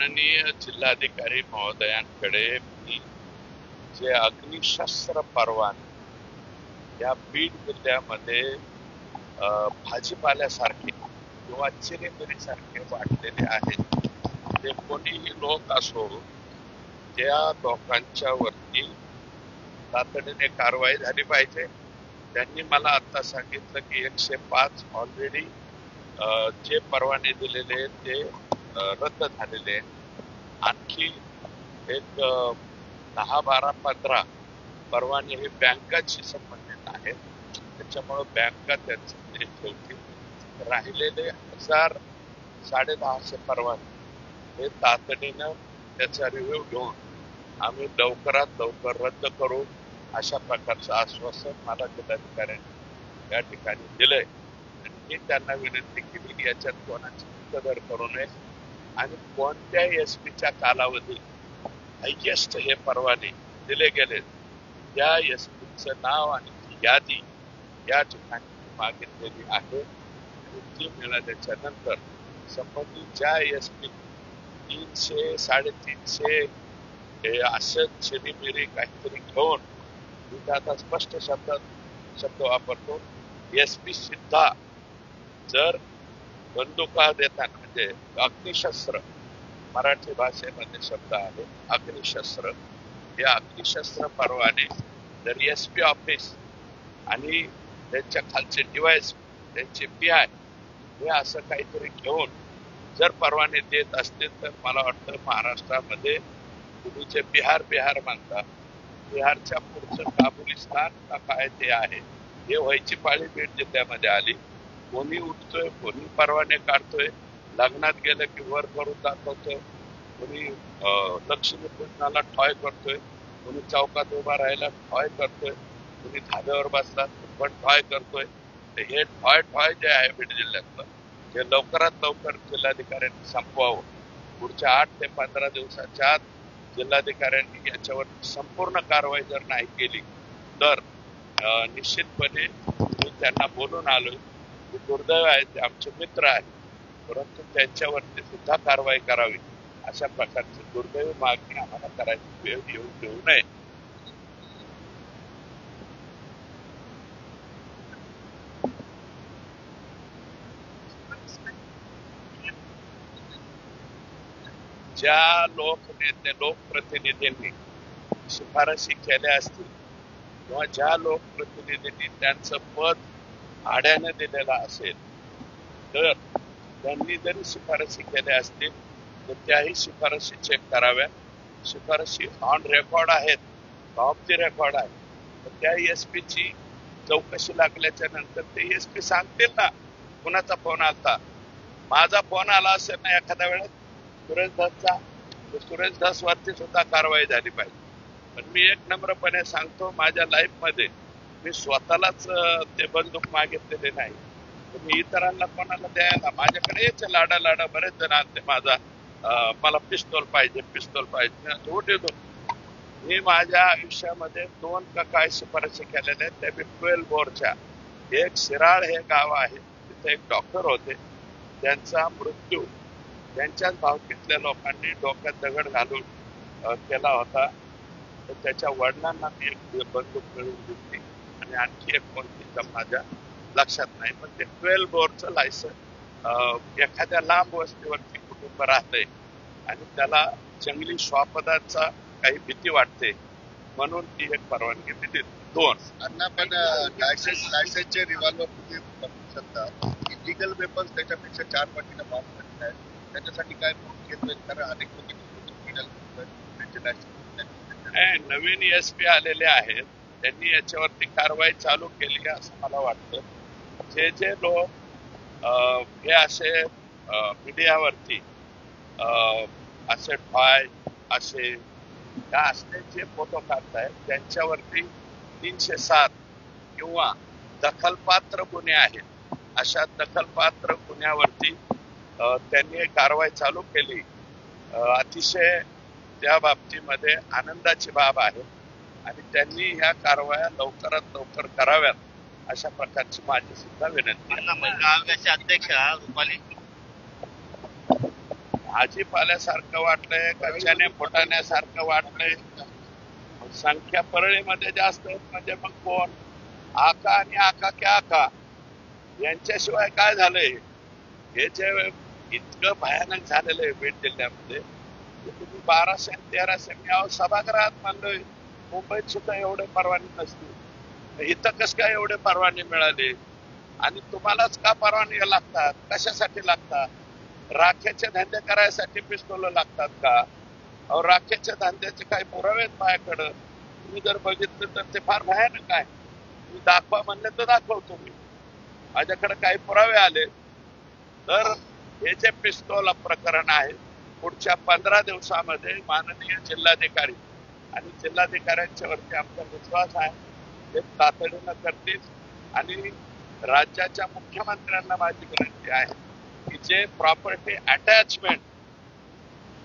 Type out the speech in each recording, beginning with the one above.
माननीय जिल्हाधिकारी महोदयांकडे मी जे अग्निशस्त्र परवाने या बीड जिल्ह्यामध्ये भाजीपाल्यासारखे किंवा चिरेमिरीसारखे वाटलेले आहेत. ते कोणीही लोक असो त्या लोकांच्या वरती तातडीने कारवाई झाली पाहिजे. त्यांनी मला आत्ता सांगितलं की एकशे पाच ऑलरेडी जे परवाने दिलेले ते रद्द झालेले आणखी एक दहा बारा पंधरा परवाने हे बँकाशी संबंधित आहेत. त्याच्यामुळं बँका त्यांचे ते ठेवतील राहिलेले हजार साडे दहाशे परवाने हे तातडीनं त्याचा रिव्ह्यू घेऊन आम्ही लवकरात लवकर रद्द करू अशा प्रकारचं आश्वासन मला जिल्हाधिकाऱ्यांनी या ठिकाणी दिलंय. आणि मी त्यांना विनंती केली याच्यात कोणाची कदर करू नये. आणि कोणत्याही एस पीच्या कालावधीत हायएस्ट हे परवाने दिले गेले. त्या एस पीचं नाव आणि ती यादी या ठिकाणी मागितलेली आहे. आणि ती मिळाल्याच्या नंतर संबंधित ज्या एस पी तीनशे साडेतीनशे हे असं चिरीमिरी काहीतरी घेऊन मी आता स्पष्ट शब्दात शब्द वापरतो एस पी सुद्धा जर बंदुका देतात म्हणजे अग्निशस्त्र. मराठी भाषेमध्ये शब्द आहे अग्निशस्त्र. हे अग्निशस्त्र परवाने जर एस पी ऑफिस आणि त्यांच्या खालचे डिवाइस त्यांचे पी आय हे असं काहीतरी घेऊन जर परवाने देत असतील तर मला वाटतं महाराष्ट्रामध्ये तुम्ही जे बिहार बिहार मानता बिहारच्या पुढचं काबुलिस्तान का काय ते आहे. हे व्हायची पाळी बीड जिल्ह्यामध्ये आली. कोणी उठतोय कोणी परवाने काढतोय लग्नात गेलं की वर करून दाखवतोय कोणी अं, लक्ष्मी पूजनाला ठॉय करतोय कोणी चौकात उभा राहायला ठॉय करतोय कोणी धाब्यावर बसला पण ठॉय करतोय. तर हे ठॉय ठॉय जे आहे बीड जिल्ह्यातलं ते लवकरात लवकर जिल्हाधिकाऱ्यांनी संपवावं. पुढच्या आठ ते पंधरा दिवसाच्या आत जिल्हाधिकाऱ्यांनी याच्यावर संपूर्ण कारवाई जर नाही केली तर निश्चितपणे मी त्यांना बोलून आलोय दुर्दैव आहे ते आमचे मित्र आहेत. परंतु त्यांच्यावरती सुद्धा कारवाई करावी. अशा प्रकारची दुर्दैवी मागणी आम्हाला करायची वेळ येऊ देऊ नये. ज्या लोकनेते लोकप्रतिनिधींनी शिफारशी केल्या असतील किंवा ज्या लोकप्रतिनिधींनी त्यांचं पद आड्याने दिलेला असेल तर त्यांनी जरी शिफारशी केल्या असतील तर त्याही शिफारशी चेक कराव्या शिफारशी ऑन रेकॉर्ड आहेत ऑफ दी रेकॉर्ड आहे तर त्या एस ची चौकशी लागल्याच्या नंतर ते एस पी सांगतील ना कुणाचा फोन आला माझा फोन आला असेल ना एखाद्या वेळेस? सुरेश धसचा तर सुरेश धस वरती सुद्धा कारवाई झाली पाहिजे. पण मी एक नम्रपणे सांगतो माझ्या लाईफमध्ये मी स्वतःलाच ते बंदूक मागितलेले नाही. तर मी इतरांना कोणाला द्यायला माझ्याकडे यायचे लाडा लाडा बरेच जण आणते माझा मला पिस्तोल पाहिजे पिस्तोल पाहिजे मी मी माझ्या आयुष्यामध्ये दोन का काय शिफारशी केलेल्या आहेत त्या मी ट्वेल्व बोरच्या. एक शिराळ हे गाव आहे तिथे एक डॉक्टर होते. त्यांचा मृत्यू त्यांच्याच भावकीतल्या लोकांनी डोक्यात दगड घालून केला होता. तर त्याच्या वडिलांना मी एक बंदूक मिळवून दिली. आणि आणखी एक कोणती तर माझ्या लक्षात नाही. पण ते ट्वेल्व बोरचं लायसन एखाद्या लांब वस्तीवरती कुटुंब राहतंय आणि त्याला जंगली श्वापदाचा काही भीती वाटते म्हणून ती एक परवानगी दिली. दोन. अण्णा पण लायसन्स लायसन्सचे रिव्हॉल्वर तुम्ही वापरू शकता. इलिगल वेपन्स त्याच्यापेक्षा चार पटीनं महाग पडले आहेत. त्याच्यासाठी काय नोंद घेतोय? कारण अनेक लोक त्यांचे लायसन्स नाही, नवीन एस पी आलेले आहेत. त्यांनी याच्यावरती कारवाई चालू केली असं मला वाटतं. जे जे लोक हे असे मीडियावरती असे ठॉय असे त्या असले जे फोटो काढतायत त्यांच्यावरती तीनशे सात किंवा दखलपात्र गुन्हे आहेत. अशा दखलपात्र गुन्ह्यावरती अं, त्यांनी कारवाई चालू केली. अतिशय त्या बाबतीमध्ये आनंदाची बाब आहे. आणि त्यांनी ह्या कारवाया लवकरात लवकर कराव्यात अशा प्रकारची माझी सुद्धा विनंती आयोगाच्या अध्यक्षा रुपाली? भाजीपाल्यासारखं वाटलंय का चणे फुटाण्यासारखं वाटलंय. संख्या परळीमध्ये जास्त आहेत म्हणजे मग कोण? आका आणि आका क्या आका. यांच्याशिवाय काय झालंय? हे जे इतकं भयानक झालेलं आहे बीड जिल्ह्यामध्ये तुम्ही बाराशे आणि तेराशे मी अहो सभागृहात मानलोय मुंबईत सुद्धा एवढे परवाने नसतील इथं कस काय एवढे परवाने मिळाले? आणि तुम्हालाच का परवानग्या लागतात? कशासाठी लागतात? राखेचे धंदे करायसाठी पिस्तोल लागतात का? अहो राखेच्या धंद्याचे काही पुरावे आहेत माझ्याकडं. तुम्ही जर बघितलं तर ते फार भयानक आहे. तुम्ही दाखवा म्हणले तर दाखवतो मी. माझ्याकडे काही पुरावे आले. तर हे जे पिस्तोल प्रकरण आहे पुढच्या पंधरा दिवसामध्ये माननीय जिल्हाधिकारी आणि जिल्हाधिकाऱ्यांच्या वरती आमचा विश्वास आहे. ते तातडीनं करतील. आणि राज्याच्या मुख्यमंत्र्यांना माझी विनंती आहे की जे प्रॉपर्टी अटॅचमेंट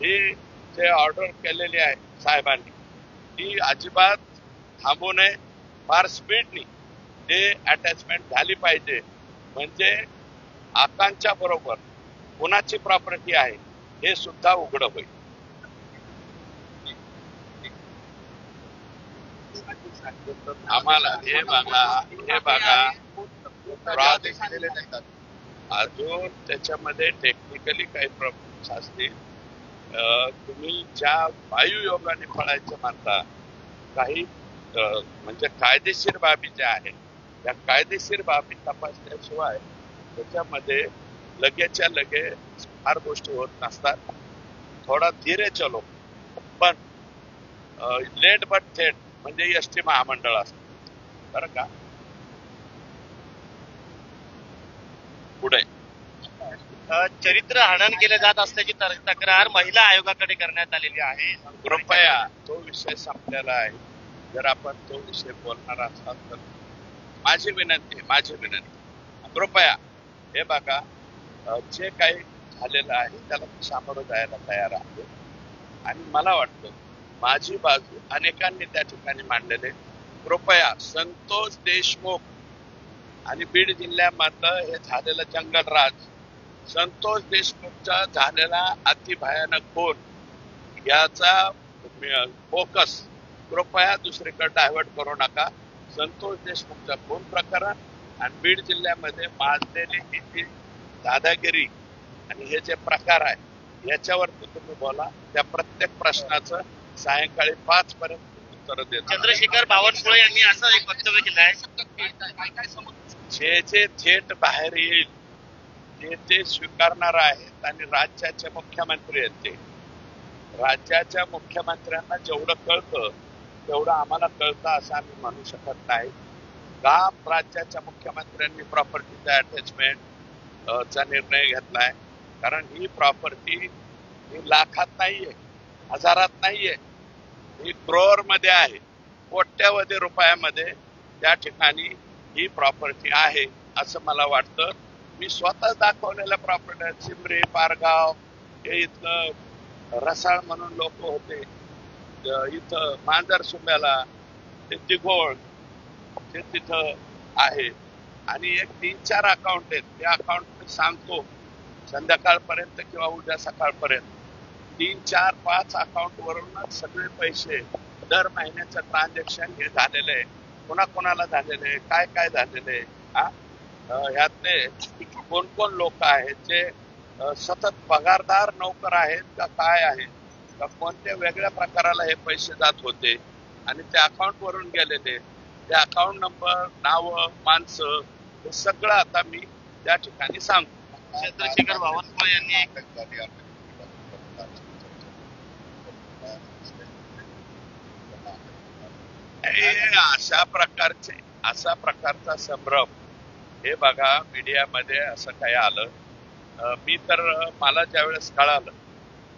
ही जे ऑर्डर केलेली आहे साहेबांनी ती अजिबात थांबू नये. फार स्पीडनी ते अटॅचमेंट झाली पाहिजे. म्हणजे आकांक्षा बरोबर कुणाची प्रॉपर्टी आहे हे सुद्धा उघड होईल. आम्हाला हे बघा हे बघा. अजून. त्याच्यामध्ये टेक्निकली काही प्रॉब्लेम्स असतील. अं, तुम्ही ज्या वायुयोगाने फळायचं म्हणता काही अं, म्हणजे कायदेशीर बाबी ज्या आहेत त्या कायदेशीर बाबी तपासल्याशिवाय त्याच्यामध्ये लगेच्या लगे फार गोष्टी होत नसतात. थोडा धीरे चलो. पण लेट बट थेट म्हणजे एस टी महामंडळ असतं. बरं का? पुढे. चरित्र हनन केले जात असल्याची तक्रार महिला आयोगाकडे करण्यात आलेली आहे. कृपया तो विषय संपलेला आहे. जर आपण तो विषय बोलणार असाल तर माझी विनंती माझी विनंती. कृपया हे बघा जे काही झालेलं आहे त्याला सामोरं जायला तयार आहे. आणि मला वाटतं माझी बाजू अनेकांनी त्या ठिकाणी मांडलेले कृपया संतोष देशमुख आणि बीड जिल्ह्यामधलं हे झालेलं जंगलराज संतोष देशमुखचा झालेला अतिभयानक खून याचा फोकस कृपया दुसरीकडे डायव्हर्ट करू नका. संतोष देशमुखचा खून प्रकरण आणि बीड जिल्ह्यामध्ये माजलेली ही जी दादागिरी आणि हे जे प्रकार आहे याच्यावरती तुम्ही बोला. त्या प्रत्येक प्रश्नाचं सायंकाळी पाच पर्यंत उत्तर देतो चंद्रशेखर बावनकुळे यांनी असं एक वक्तव्य केलं आहे. जे जे थेट बाहेर येईल ते ते स्वीकारणार आहेत आणि राज्याचे मुख्यमंत्री आहेत ते. राज्याच्या मुख्यमंत्र्यांना जेवढं कळतं तेवढं आम्हाला कळतं असं आम्ही म्हणू शकत नाही. का राज्याच्या मुख्यमंत्र्यांनी प्रॉपर्टीचा अटॅचमेंट चा निर्णय घेतलाय. कारण ही प्रॉपर्टी ही लाखात नाहीये हजारात नाहीये. ही क्रोअरमध्ये आहे. कोट्यावधी रुपयामध्ये त्या ठिकाणी ही प्रॉपर्टी आहे असं मला वाटतं. मी स्वतः दाखवलेल्या प्रॉपर्टी चिंबरी पारगाव हे इथलं रसाळ म्हणून लोक होते. इथं मांजर सुंब्याला ते दिघोळ ते तिथं आहे. आणि एक तीन चार अकाउंट आहेत. ते अकाउंट सांगतो संध्याकाळपर्यंत किंवा उद्या सकाळपर्यंत. तीन चार पाच अकाउंट वरूनच सगळे पैसे दर महिन्याचं ट्रान्झॅक्शन हे झालेलं आहे कोणा कोणाला झालेलं आहे काय काय झालेलं आहे हा? ह्यातले कोण कोण लोक आहेत जे सतत पगारदार नोकर आहेत का काय आहेत? का कोणत्या वेगळ्या प्रकाराला हे पैसे जात होते? आणि ते अकाउंट वरून गेलेले ते अकाउंट नंबर नाव माणसं हे सगळं आता मी त्या ठिकाणी सांगतो. चंद्रशेखर बावनकुळे यांनी एक झाली आपल्या हे अशा प्रकारचे अशा प्रकारचा संभ्रम. हे बघा मीडियामध्ये असं काही आलं. मी तर मला ज्यावेळेस कळालं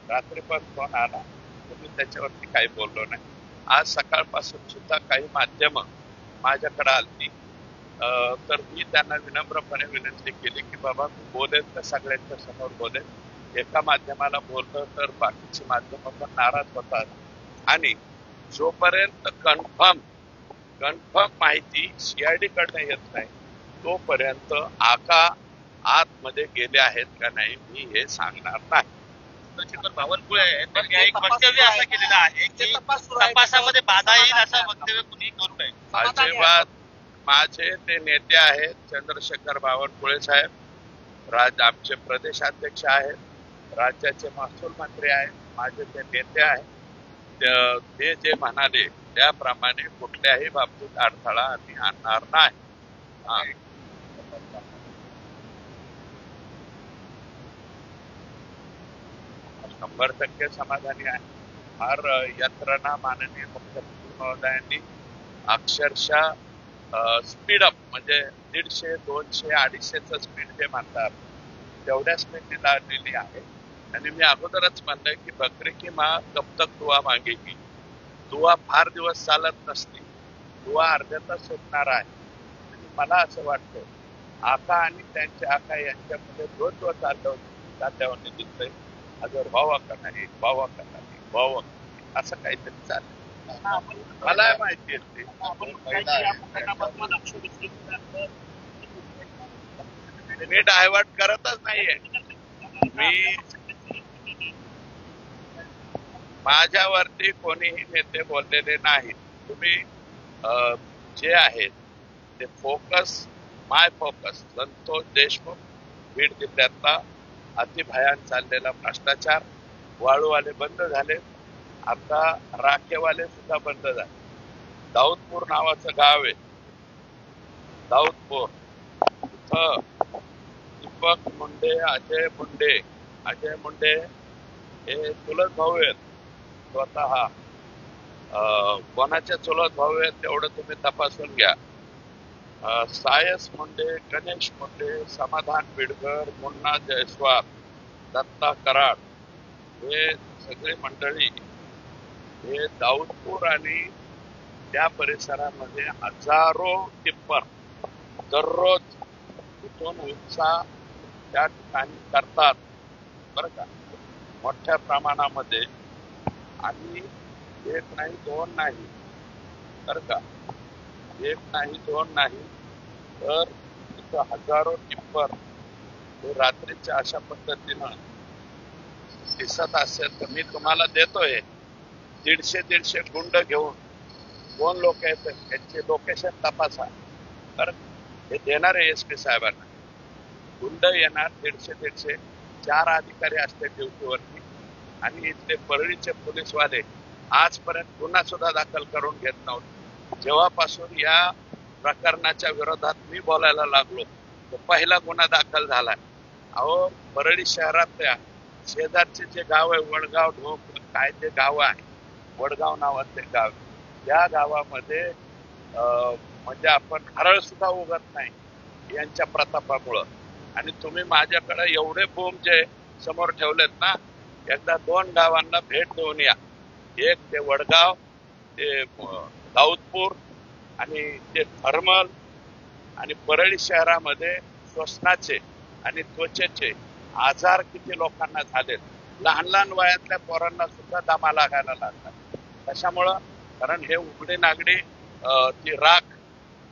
रात्री पण फोन आला तर मी त्याच्यावरती काही बोललो नाही. आज सकाळपासून सुद्धा काही माध्यम माझ्याकडे आली तर मी त्यांना विनम्रपणे विनंती केली की बाबा मी बोलेल तर सगळ्यांच्या समोर बोलेल. एका माध्यमाला बोललं तर बाकीची माध्यम पण नाराज होतात. आणि जोपर्यंत कन्फर्म कन्फर्म माहिती सीआयडी कडनं येत नाही तोपर्यंत आका आतमध्ये गेले आहेत का नाही मी हे सांगणार नाही. चंद्रशेखर बावनकुळे आहेत त्यांनी एक वक्तव्य असं केलेलं आहे की तपासामध्ये बाधा येईल असं वक्तव्य कुणी करू नये. अजिबात माझे ते नेते आहेत चंद्रशेखर बावनकुळे साहेब. राज आमचे प्रदेशाध्यक्ष आहेत. राज्याचे महसूल मंत्री आहेत. माझे ते नेते आहेत. ते जे म्हणाले त्याप्रमाणे कुठल्याही बाबतीत अडथळा आम्ही आणणार नाही. शंभर टक्के समाधानी आहे. फार यंत्रणा माननीय मुख्यमंत्री महोदयांनी अक्षरशः स्पीड अप म्हणजे दीडशे दोनशे अडीचशेचं स्पीड जे म्हणतात तेवढ्या स्पीडने लावलेली आहे. आणि मी अगोदरच म्हणलंय की बकरी की माँ कब तक दुआ मागेगी. दुआ फार दिवस चालत नसते. दुआ अर्ध्यातच सुटणार आहे. आणि मला असं वाटतं आका आणि त्यांचे आका यांच्यामध्ये द्वंद्व चाललं चालल्यावर दिसतंय अगर भावा का नाही भावा का नाही भावा असं काहीतरी चाललं मला माहिती आहे ते. आपण काही या प्रकरणाबद्दल लक्ष विचलित करतो. मी डायव्हर्ट करतच नाहीये. मी माझ्यावरती कोणीही नेते बोललेले नाही तुम्ही अं, जे आहेत ते focus my focus Santosh Deshmukh Beed जिल्ह्यातला अतिभयान चाललेला भ्रष्टाचार वाळूवाले बंद झाले. आता राखेवाले सुद्धा बंद झाले. दाऊदपूर नावाचं गाव आहे. दाऊदपूर. इथं दीपक मुंडे अजय मुंडे अजय मुंडे हे चुलत भाऊ आहेत. स्वतः अं, चुलत भाऊ आहेत तेवढं तुम्ही तपासून घ्या. सायस मुंडे गणेश मुंडे समाधान बिडकर मुन्ना जयस्वाल दत्ता कराड हे सगळी मंडळी हे दाऊदपूर आणि त्या परिसरामध्ये हजारो टिप्पर दररोज तिथून उत्साह त्या ठिकाणी करतात. बरं का? मोठ्या प्रमाणामध्ये आणि एक नाही दोन नाही. तर का? एक नाही दोन नाही. तर तिथं हजारो टिप्पर हे रात्रीच्या अशा पद्धतीनं दिसत असेल तर मी तुम्हाला देतोय. दीडशे दीडशे गुंड घेऊन दोन लोक आहेत त्यांचे लोकेशन तपासा. तर हे देणार आहे एस पी साहेबांना. गुंड येणार दीडशे दीडशे. चार अधिकारी असते ड्युटीवरती. आणि इथले परळीचे पोलीसवाले आजपर्यंत गुन्हा सुद्धा दाखल करून घेत नव्हते. जेव्हापासून या प्रकरणाच्या विरोधात मी बोलायला लागलो तो पहिला गुन्हा दाखल झालाय अहो परळी शहरातल्या शेजारचे जे गाव आहे वडगाव ढोक काय ते गाव आहे वडगाव नावाचे गाव या गावामध्ये म्हणजे आपण हरळ सुद्धा उगत नाही यांच्या प्रतापामुळं. आणि तुम्ही माझ्याकडे एवढे बोंब जे समोर ठेवलेत ना एकदा दोन गावांना भेट देऊन या. एक ते वडगाव ते दाऊदपूर आणि ते थर्मल आणि परळी शहरामध्ये श्वसनाचे आणि त्वचेचे आजार किती लोकांना झालेत. लहान लहान वयातल्या पोरांना सुद्धा दमा लागायला लागतात. त्याच्यामुळं कारण हे उघडे नागडी ती राख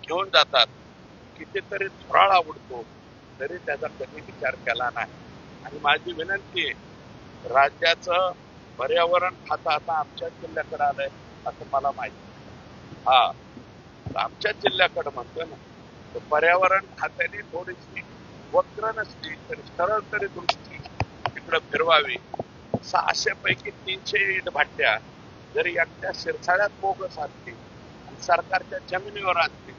घेऊन जातात. कितीतरी थोराळा उडतो तरी त्याचा कधी विचार केला नाही. आणि माझी विनंती आहे राज्याचं पर्यावरण खातं आता आमच्या जिल्ह्याकडे आलंय असं मला माहिती हा आमच्या जिल्ह्याकडे म्हणतोय ना तर पर्यावरण खात्याने थोडीशी वक्र नसली तरी सरळ तरी दृष्टी तिकडं फिरवावी. सहाशे पैकी तीनशे इट भाट्या जरी एकट्या शिरसाळ्यात बोगस असतील आणि सरकारच्या जमिनीवर असतील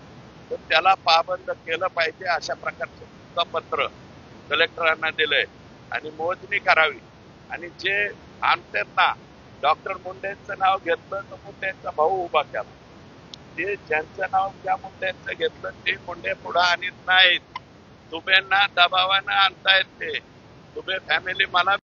तर त्याला पाबंद केलं पाहिजे अशा प्रकारचं पत्र कलेक्टरांना दिलंय आणि मोजणी करावी. आणि जे आमच्यांना ना डॉक्टर मुंडेंचं नाव घेतलं तर मुंडेंचा भाऊ उभा केला. ते ज्यांचं नाव ज्या मुंडेंचं घेतलं ते मुंडे पुढे आणत नाहीत. दुबेंना दबावानं आणतायत ते दुबे फॅमिली मला